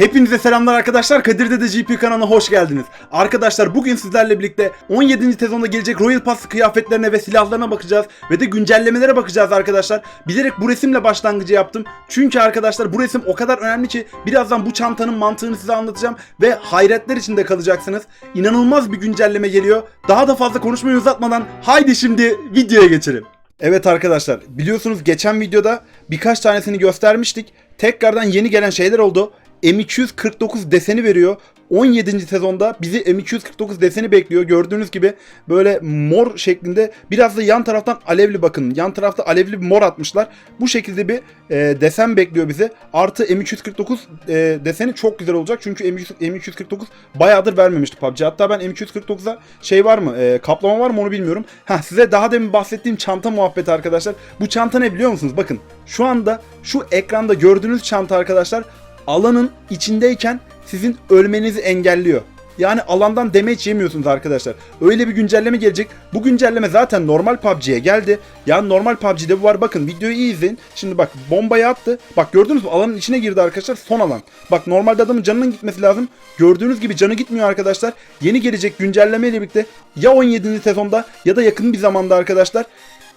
Hepinize selamlar arkadaşlar. Kadir Dede GP kanalına hoş geldiniz. Arkadaşlar bugün sizlerle birlikte 17. sezonda gelecek Royal Pass kıyafetlerine ve silahlarına bakacağız. Ve de güncellemelere bakacağız arkadaşlar. Bilerek bu resimle başlangıcı yaptım. Çünkü arkadaşlar bu resim o kadar önemli ki birazdan bu çantanın mantığını size anlatacağım. Ve hayretler içinde kalacaksınız. İnanılmaz bir güncelleme geliyor. Daha da fazla konuşmayı uzatmadan haydi şimdi videoya geçelim. Evet arkadaşlar biliyorsunuz geçen videoda birkaç tanesini göstermiştik. Tekrardan yeni gelen şeyler oldu. M249 deseni veriyor. 17. sezonda bizi M249 deseni bekliyor. Gördüğünüz gibi böyle mor şeklinde biraz da yan taraftan alevli bakın. Yan tarafta alevli bir mor atmışlar. Bu şekilde bir e, desen bekliyor bizi. Artı M249 e, deseni çok güzel olacak. Çünkü M200 M249 bayağıdır vermemişti PUBG. Hatta ben M249'a şey var mı? E, kaplama var mı onu bilmiyorum. Ha size daha demin bahsettiğim çanta muhabbeti arkadaşlar. Bu çanta ne biliyor musunuz? Bakın şu anda şu ekranda gördüğünüz çanta arkadaşlar alanın içindeyken sizin ölmenizi engelliyor. Yani alandan damage yemiyorsunuz arkadaşlar. Öyle bir güncelleme gelecek. Bu güncelleme zaten normal PUBG'ye geldi. Yani normal PUBG'de bu var. Bakın videoyu iyi izleyin. Şimdi bak bombayı attı. Bak gördünüz mü? Alanın içine girdi arkadaşlar. Son alan. Bak normalde adamın canının gitmesi lazım. Gördüğünüz gibi canı gitmiyor arkadaşlar. Yeni gelecek güncelleme ile birlikte ya 17. sezonda ya da yakın bir zamanda arkadaşlar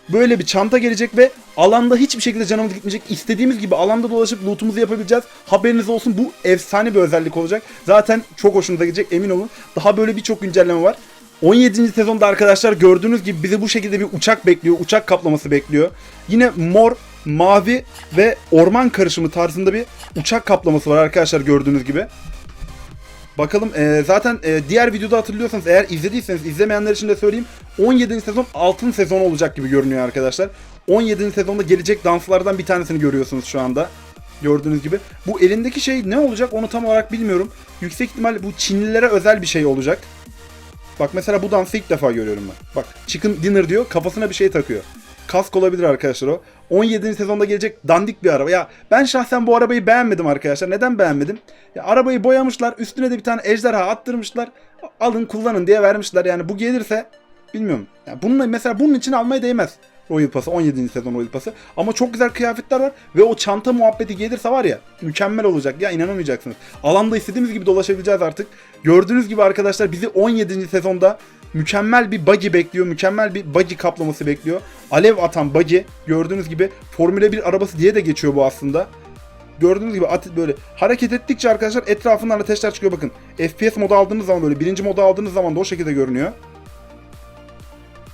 böyle bir çanta gelecek ve alanda hiçbir şekilde canımız gitmeyecek. İstediğimiz gibi alanda dolaşıp lootumuzu yapabileceğiz. Haberiniz olsun bu efsane bir özellik olacak. Zaten çok hoşunuza gidecek emin olun. Daha böyle birçok güncelleme var. 17. sezonda arkadaşlar gördüğünüz gibi bizi bu şekilde bir uçak bekliyor. Uçak kaplaması bekliyor. Yine mor, mavi ve orman karışımı tarzında bir uçak kaplaması var arkadaşlar gördüğünüz gibi. Bakalım e, zaten e, diğer videoda hatırlıyorsanız eğer izlediyseniz izlemeyenler için de söyleyeyim 17. sezon altın sezon olacak gibi görünüyor arkadaşlar. 17. sezonda gelecek danslardan bir tanesini görüyorsunuz şu anda. Gördüğünüz gibi. Bu elindeki şey ne olacak onu tam olarak bilmiyorum. Yüksek ihtimal bu Çinlilere özel bir şey olacak. Bak mesela bu dansı ilk defa görüyorum ben. Bak chicken dinner diyor kafasına bir şey takıyor. Kask olabilir arkadaşlar o. 17. sezonda gelecek dandik bir araba. Ya ben şahsen bu arabayı beğenmedim arkadaşlar. Neden beğenmedim? Ya arabayı boyamışlar. Üstüne de bir tane ejderha attırmışlar. Alın kullanın diye vermişler. Yani bu gelirse bilmiyorum. Ya bununla mesela bunun için almaya değmez. Royal Pass'ı 17. sezon Royal Pass'ı. Ama çok güzel kıyafetler var ve o çanta muhabbeti gelirse var ya mükemmel olacak ya inanamayacaksınız. Alanda istediğimiz gibi dolaşabileceğiz artık. Gördüğünüz gibi arkadaşlar bizi 17. sezonda mükemmel bir buggy bekliyor. Mükemmel bir buggy kaplaması bekliyor. Alev atan buggy gördüğünüz gibi Formula 1 arabası diye de geçiyor bu aslında. Gördüğünüz gibi at böyle hareket ettikçe arkadaşlar etrafından ateşler çıkıyor bakın. FPS modu aldığınız zaman böyle birinci modu aldığınız zaman da o şekilde görünüyor.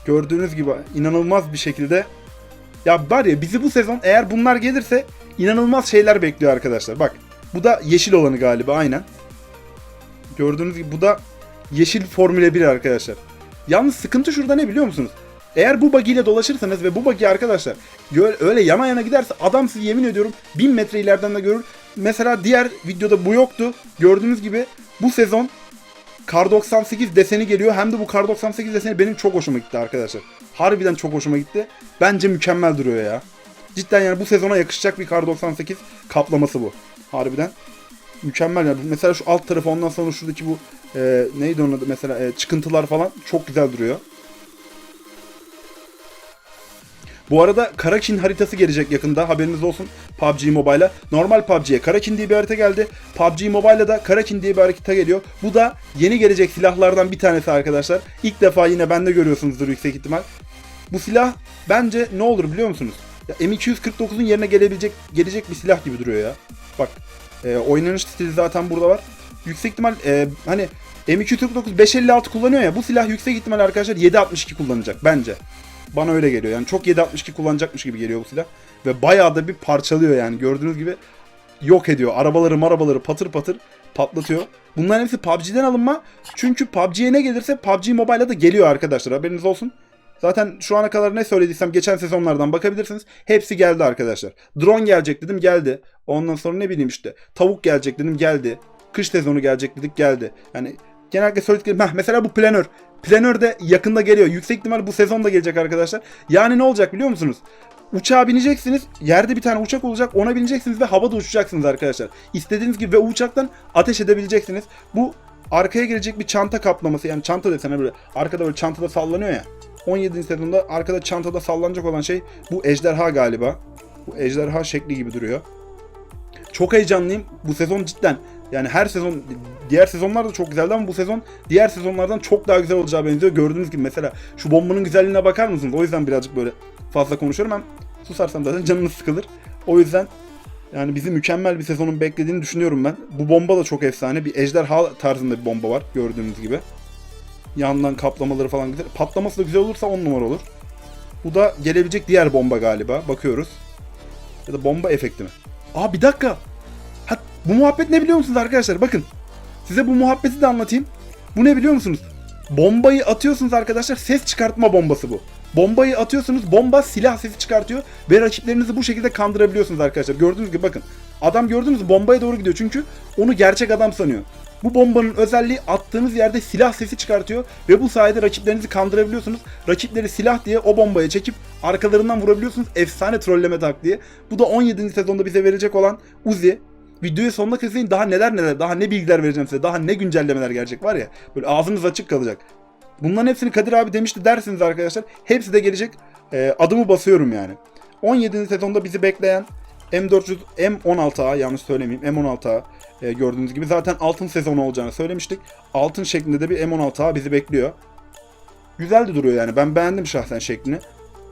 Gördüğünüz gibi inanılmaz bir şekilde ya var ya bizi bu sezon eğer bunlar gelirse inanılmaz şeyler bekliyor arkadaşlar. Bak bu da yeşil olanı galiba aynen. Gördüğünüz gibi bu da yeşil Formula 1 arkadaşlar. Yalnız sıkıntı şurada ne biliyor musunuz? Eğer bu buggy ile dolaşırsanız ve bu buggy arkadaşlar öyle yana yana giderse adam sizi yemin ediyorum 1000 metre ileriden de görür. Mesela diğer videoda bu yoktu. Gördüğünüz gibi bu sezon Kar 98 deseni geliyor. Hem de bu Kar 98 deseni benim çok hoşuma gitti arkadaşlar. Harbiden çok hoşuma gitti. Bence mükemmel duruyor ya. Cidden yani bu sezona yakışacak bir Kar 98 kaplaması bu. Harbiden. Mükemmel yani. Mesela şu alt tarafı ondan sonra şuradaki bu e, neydi onun adı mesela e, çıkıntılar falan çok güzel duruyor. Bu arada Karakin haritası gelecek yakında haberiniz olsun PUBG Mobile'a. Normal PUBG'ye Karakin diye bir harita geldi. PUBG Mobile'da da Karakin diye bir harita geliyor. Bu da yeni gelecek silahlardan bir tanesi arkadaşlar. İlk defa yine bende görüyorsunuzdur yüksek ihtimal. Bu silah bence ne olur biliyor musunuz? Ya M249'un yerine gelebilecek gelecek bir silah gibi duruyor ya. Bak e, oynanış stili zaten burada var. Yüksek ihtimal e, hani M249 556 kullanıyor ya bu silah yüksek ihtimal arkadaşlar 762 kullanacak bence. Bana öyle geliyor. Yani çok 762 kullanacakmış gibi geliyor bu silah. Ve bayağı da bir parçalıyor yani. Gördüğünüz gibi yok ediyor. Arabaları marabaları patır patır patlatıyor. Bunların hepsi PUBG'den alınma. Çünkü PUBG'ye ne gelirse PUBG Mobile'a da geliyor arkadaşlar. Haberiniz olsun. Zaten şu ana kadar ne söylediysem geçen sezonlardan bakabilirsiniz. Hepsi geldi arkadaşlar. Drone gelecek dedim geldi. Ondan sonra ne bileyim işte tavuk gelecek dedim geldi. Kış sezonu gelecek dedik geldi. Yani genellikle söylediklerim heh, mesela bu planör. Planör de yakında geliyor. Yüksek ihtimal bu sezon da gelecek arkadaşlar. Yani ne olacak biliyor musunuz? Uçağa bineceksiniz. Yerde bir tane uçak olacak. Ona bineceksiniz ve havada uçacaksınız arkadaşlar. İstediğiniz gibi ve uçaktan ateş edebileceksiniz. Bu arkaya gelecek bir çanta kaplaması. Yani çanta desene böyle arkada böyle çantada sallanıyor ya. 17. sezonda arkada çantada sallanacak olan şey bu ejderha galiba. Bu ejderha şekli gibi duruyor. Çok heyecanlıyım. Bu sezon cidden Yani her sezon diğer sezonlar da çok güzeldi ama bu sezon diğer sezonlardan çok daha güzel olacağı benziyor. Gördüğünüz gibi mesela şu bombanın güzelliğine bakar mısınız? O yüzden birazcık böyle fazla konuşuyorum. Hem susarsam zaten canınız sıkılır. O yüzden yani bizi mükemmel bir sezonun beklediğini düşünüyorum ben. Bu bomba da çok efsane. Bir ejderha tarzında bir bomba var gördüğünüz gibi. Yandan kaplamaları falan güzel. Patlaması da güzel olursa 10 numara olur. Bu da gelebilecek diğer bomba galiba. Bakıyoruz. Ya da bomba efekti mi? Aa bir dakika. Ha, bu muhabbet ne biliyor musunuz arkadaşlar? Bakın. Size bu muhabbeti de anlatayım. Bu ne biliyor musunuz? Bombayı atıyorsunuz arkadaşlar. Ses çıkartma bombası bu. Bombayı atıyorsunuz. Bomba silah sesi çıkartıyor. Ve rakiplerinizi bu şekilde kandırabiliyorsunuz arkadaşlar. Gördüğünüz gibi bakın. Adam gördünüz bombaya doğru gidiyor. Çünkü onu gerçek adam sanıyor. Bu bombanın özelliği attığınız yerde silah sesi çıkartıyor ve bu sayede rakiplerinizi kandırabiliyorsunuz. Rakipleri silah diye o bombaya çekip arkalarından vurabiliyorsunuz. Efsane trolleme taktiği. Bu da 17. sezonda bize verecek olan Uzi. Videoyu sonuna kadar izleyin daha neler neler, daha ne bilgiler vereceğim size, daha ne güncellemeler gelecek var ya. Böyle ağzınız açık kalacak. Bunların hepsini Kadir abi demişti dersiniz arkadaşlar. Hepsi de gelecek. Ee, adımı basıyorum yani. 17. sezonda bizi bekleyen M400 M16A yanlış söylemeyeyim M16A e, gördüğünüz gibi zaten altın sezonu olacağını söylemiştik. Altın şeklinde de bir M16A bizi bekliyor. Güzel de duruyor yani ben beğendim şahsen şeklini.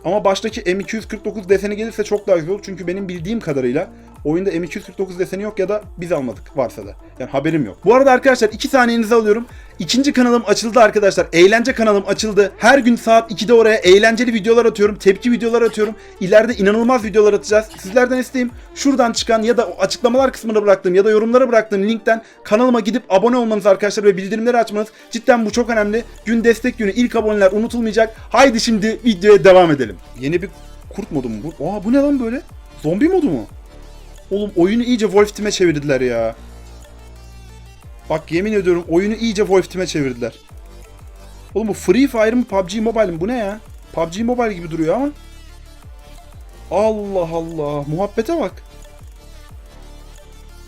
Ama baştaki M249 deseni gelirse çok daha güzel olur. Çünkü benim bildiğim kadarıyla oyunda M249 deseni yok ya da biz almadık varsa da. Yani haberim yok. Bu arada arkadaşlar 2 saniyenizi alıyorum. İkinci kanalım açıldı arkadaşlar. Eğlence kanalım açıldı. Her gün saat 2'de oraya eğlenceli videolar atıyorum. Tepki videolar atıyorum. İleride inanılmaz videolar atacağız. Sizlerden isteğim şuradan çıkan ya da açıklamalar kısmına bıraktığım ya da yorumlara bıraktığım linkten kanalıma gidip abone olmanız arkadaşlar ve bildirimleri açmanız. Cidden bu çok önemli. Gün destek günü ilk aboneler unutulmayacak. Haydi şimdi videoya devam edelim. Yeni bir kurt modu mu bu? Aa bu ne lan böyle? Zombi modu mu? Oğlum oyunu iyice Wolf Team'e çevirdiler ya. Bak yemin ediyorum oyunu iyice Wolf Team'e çevirdiler. Oğlum bu Free Fire mı PUBG Mobile mi? Bu ne ya? PUBG Mobile gibi duruyor ama. Allah Allah. Muhabbete bak.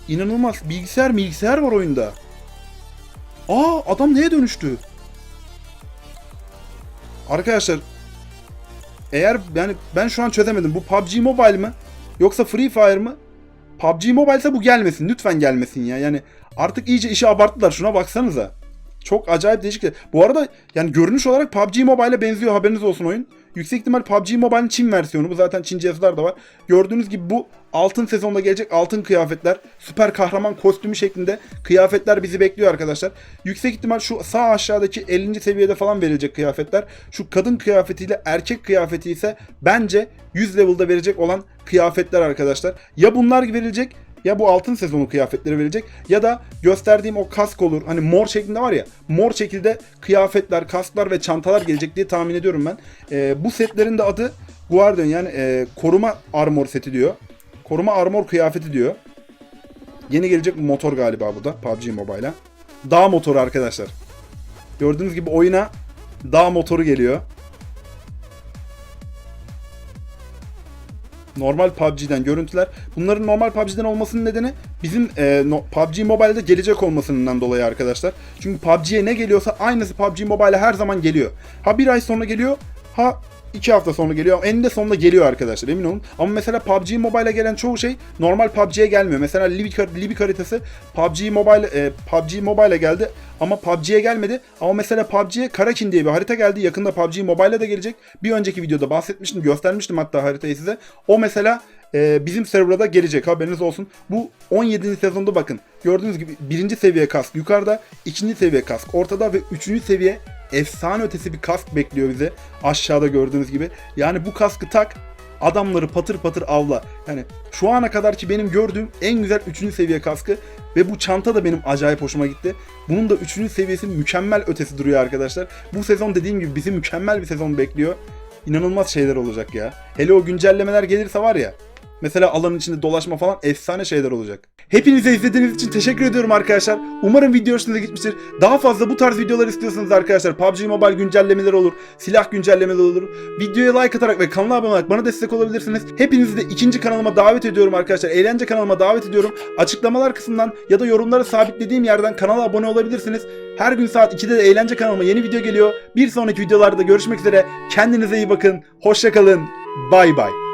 İnanılmaz. Bilgisayar bilgisayar var oyunda. Aa adam neye dönüştü? Arkadaşlar eğer yani ben şu an çözemedim. Bu PUBG Mobile mi? Yoksa Free Fire mı? PUBG Mobile ise bu gelmesin. Lütfen gelmesin ya. Yani artık iyice işi abarttılar. Şuna baksanıza. Çok acayip değişik. Bu arada yani görünüş olarak PUBG Mobile'e benziyor. Haberiniz olsun oyun. Yüksek ihtimal PUBG Mobile'in Çin versiyonu. Bu zaten Çin cihazlar da var. Gördüğünüz gibi bu altın sezonda gelecek altın kıyafetler. Süper kahraman kostümü şeklinde kıyafetler bizi bekliyor arkadaşlar. Yüksek ihtimal şu sağ aşağıdaki 50. seviyede falan verilecek kıyafetler. Şu kadın kıyafetiyle erkek kıyafeti ise bence 100 level'da verecek olan kıyafetler arkadaşlar. Ya bunlar verilecek ya bu altın sezonu kıyafetleri verecek ya da gösterdiğim o kask olur. Hani mor şeklinde var ya mor şekilde kıyafetler, kasklar ve çantalar gelecek diye tahmin ediyorum ben. Ee, bu setlerin de adı Guardian yani e, koruma armor seti diyor. Koruma armor kıyafeti diyor. Yeni gelecek motor galiba bu da PUBG Mobile'a. Dağ motoru arkadaşlar. Gördüğünüz gibi oyuna dağ motoru geliyor. Normal PUBG'den görüntüler. Bunların normal PUBG'den olmasının nedeni bizim e, no, PUBG Mobile'de gelecek olmasından dolayı arkadaşlar. Çünkü PUBG'ye ne geliyorsa aynısı PUBG Mobile'e her zaman geliyor. Ha bir ay sonra geliyor, ha iki hafta sonra geliyor. Eninde sonunda geliyor arkadaşlar emin olun. Ama mesela PUBG Mobile'e gelen çoğu şey normal PUBG'ye gelmiyor. Mesela Libik, Libik haritası PUBG Mobile e, PUBG Mobile'e geldi ama PUBG'ye gelmedi. Ama mesela PUBG'ye Karakin diye bir harita geldi. Yakında PUBG Mobile'e de gelecek. Bir önceki videoda bahsetmiştim, göstermiştim hatta haritayı size. O mesela e, bizim serverda gelecek haberiniz olsun. Bu 17. sezonda bakın. Gördüğünüz gibi birinci seviye kask yukarıda, ikinci seviye kask ortada ve üçüncü seviye efsane ötesi bir kask bekliyor bizi. Aşağıda gördüğünüz gibi. Yani bu kaskı tak adamları patır patır avla. Yani şu ana kadar ki benim gördüğüm en güzel 3. seviye kaskı ve bu çanta da benim acayip hoşuma gitti. Bunun da 3. seviyesi mükemmel ötesi duruyor arkadaşlar. Bu sezon dediğim gibi bizi mükemmel bir sezon bekliyor. İnanılmaz şeyler olacak ya. Hele o güncellemeler gelirse var ya. Mesela alanın içinde dolaşma falan efsane şeyler olacak. Hepinize izlediğiniz için teşekkür ediyorum arkadaşlar. Umarım video hoşunuza gitmiştir. Daha fazla bu tarz videolar istiyorsanız arkadaşlar PUBG Mobile güncellemeleri olur, silah güncellemeleri olur. Videoya like atarak ve kanala abone olarak bana destek olabilirsiniz. Hepinizi de ikinci kanalıma davet ediyorum arkadaşlar. Eğlence kanalıma davet ediyorum. Açıklamalar kısmından ya da yorumlara sabitlediğim yerden kanala abone olabilirsiniz. Her gün saat 2'de de eğlence kanalıma yeni video geliyor. Bir sonraki videolarda görüşmek üzere. Kendinize iyi bakın. Hoşçakalın. Bay bay.